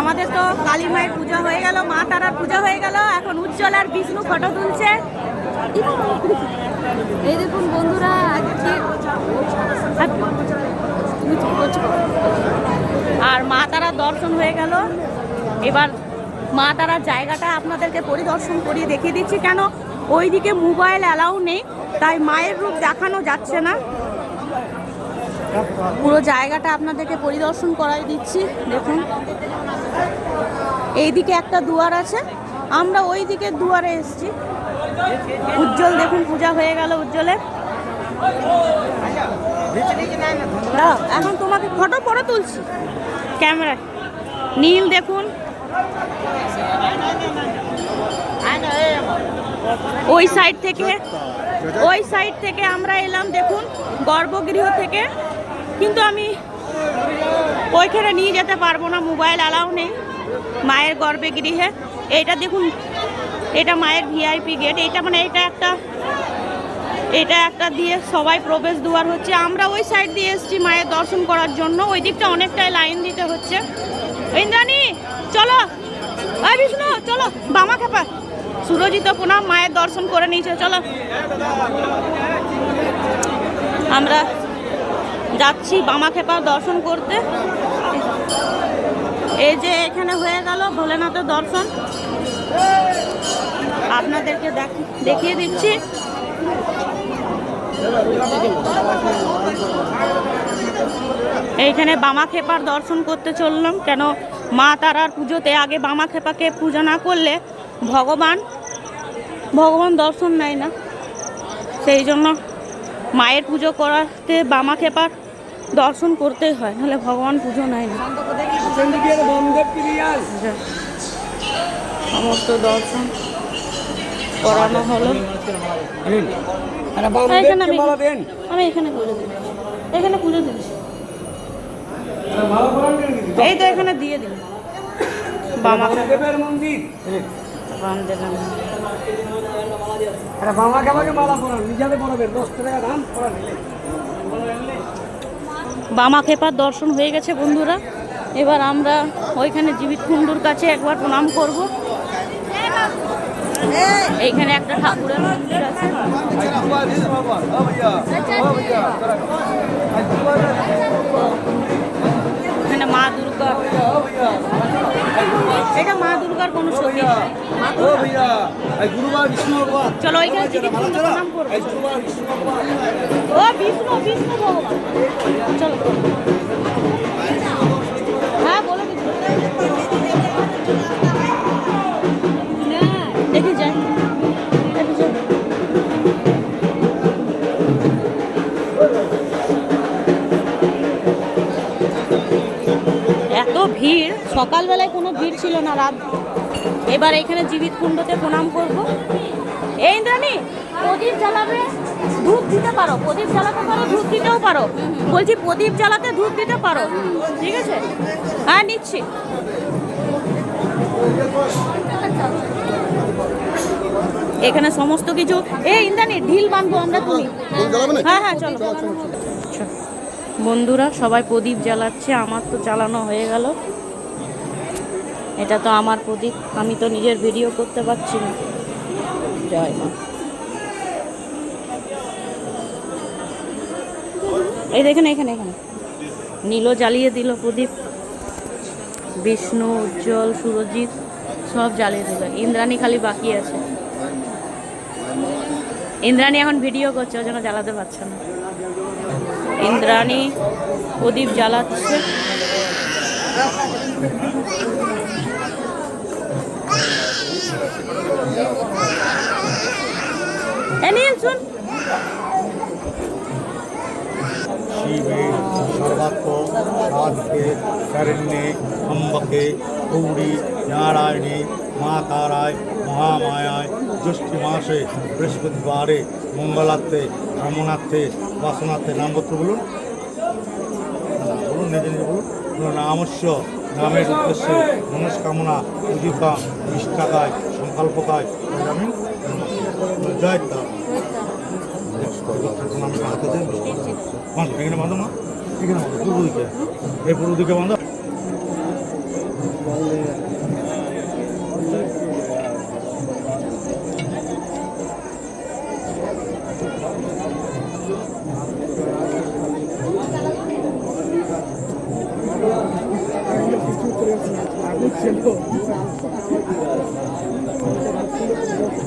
আমাদের তো কালী মায়ের পূজা হয়ে গেল, মা তারার পূজা হয়ে গেল, এখন উজ্জ্বল আর বিষ্ণু ফটো তুলছে। এই দেখুন বন্ধুরা আর মা তারার দর্শন হয়ে গেল। এবার মা তারার জায়গাটা আপনাদেরকে পরিদর্শন করিয়ে দেখিয়ে দিচ্ছি কেন? ওইদিকে মোবাইল অ্যালাউ নেই, তাই মায়ের রূপ দেখানো যাচ্ছে না। পুরো জায়গাটা আপনাদেরকে পরিদর্শন করাই দিচ্ছি, দেখুন। এইদিকে একটা দুয়ার আছে, আমরা ওই দিকে দুয়ারে এসেছি। উজ্জ্বল, দেখুন, পূজা হয়ে গেল উজ্জ্বলের এখন তোমাকে ফটো পরে তুলছি। ক্যামেরা, নীল, দেখুন। ওই সাইড থেকে ওই সাইড থেকে আমরা এলাম, দেখুন, গর্ভগৃহ থেকে। কিন্তু আমি ওইখানে নিয়ে যেতে পারব না মোবাইল অ্যালাউ নেই মায়ের গর্ভে গৃহে। এইটা দেখুন, এটা মায়ের ভিআইপি গেট এইটা মানে এটা একটা এটা একটা দিয়ে সবাই প্রবেশ দুয়ার হচ্ছে। আমরা ওই সাইড দিয়ে এসেছি মায়ের দর্শন করার জন্য। ওই দিকটা অনেকটাই লাইন দিতে হচ্ছে। ইন্দ্রাণী, চলো। বিষ্ণু, চলো, বামা খেপা সুরজিত প্রণাম মায়ের দর্শন করে নিয়েছে। চলো। আমরা যাচ্ছি বামা খেপা দর্শন করতে। এই যে এখানে হয়ে গেল ভোলেনাথের দর্শন। আপনাদেরকে দেখ- দেখিয়ে দিচ্ছি। এইখানে বামা খেপার দর্শন করতে চললাম। কেন মা তারার পুজোতে আগে বামা খেপাকে পূজা না করলে ভগবান ভগবান দর্শন নেয় না। সেই জন্য মায়ের পুজো করাতে বামা খেপার দর্শন করতেই হয় নাহলে ভগবান পুজো নেয় না। সমস্ত দর্শন করানো হলো। এখানে আমি আমি এখানে পুজো দিই এখানে পুজো দিই এই তো এখানে দিয়ে দিন বামা মন্দির। আমাকে মালা পড়াবে দশ টাকা দাম, পড়া নিলে। বামা খেপার দর্শন হয়ে গেছে বন্ধুরা। এবার আমরা ওইখানে জীবিত কুণ্ডুর কাছে একবার প্রণাম করব। এইখানে একটা ঠাকুরের মন্দির আছে। এখানে মা দুর্গা। এটা মা দুর্গার কোনো ভগবান। চলো ওইখানে প্রণাম ও বিষ্ণু বিষ্ণু ভগবান। চলো। হ্যাঁ বলো দেখি যাই। দেখি যাই। ভিড়। সকালবেলায় কোনো ভিড় ছিল না রাত। এবার এখানে জীবিত কুণ্ডতে প্রণাম করব। এই ইন্দ্রাণী প্রদীপ জ্বালাবে ধূপ দিতে পারো। প্রদীপ জ্বালাতে পারো ধূপ দিতেও পারো। বলছি প্রদীপ জ্বালাতে ধূপ দিতে পারো। ঠিক আছে? হ্যাঁ নিচ্ছি। এখানে সমস্ত কিছু এই ইন্দ্রাণী ঢিল বাঁধবো আমরা তুমি। হ্যাঁ হ্যাঁ চলো। বন্ধুরা, সবাই প্রদীপ জ্বালাচ্ছে, আমার তো জ্বালানো হয়ে গেল। এটা তো আমার প্রদীপ, আমি তো নিজের ভিডিও করতে পারছি না। জয় মা। এই দেখেন, এখানে এখানে। নীলও জ্বালিয়ে দিল প্রদীপ। বিষ্ণু, উজ্জ্বল, সুরজিৎ, সব জ্বালিয়ে দিল। ইন্দ্রাণী খালি বাকি আছে। ইন্দ্রাণী এখন ভিডিও করছে, ওই জন্য জ্বালাতে পারছে না। ইন্দ্রাণী প্রদীপ জ্বালাচ্ছে। শিবে সর্বাত্ম সাধকে, শরণ্যে অম্বকে গৌরী, নারায়ণী, মা তারায়, মহামায়ায়, জ্যৈষ্ঠ মাসে, বৃহস্পতিবারে মঙ্গলাত্মে রমনার্থে বাসনার্থে নামপত্র বলুন। বলুন, নিজে নিজে বলুন। নামস্য নামের উদ্দেশ্যে মনস্কামনা উদিতা ইষ্টাকায় সংকল্পকায় আমি জয় নাম হাতে দেন এখানে বাঁধো মা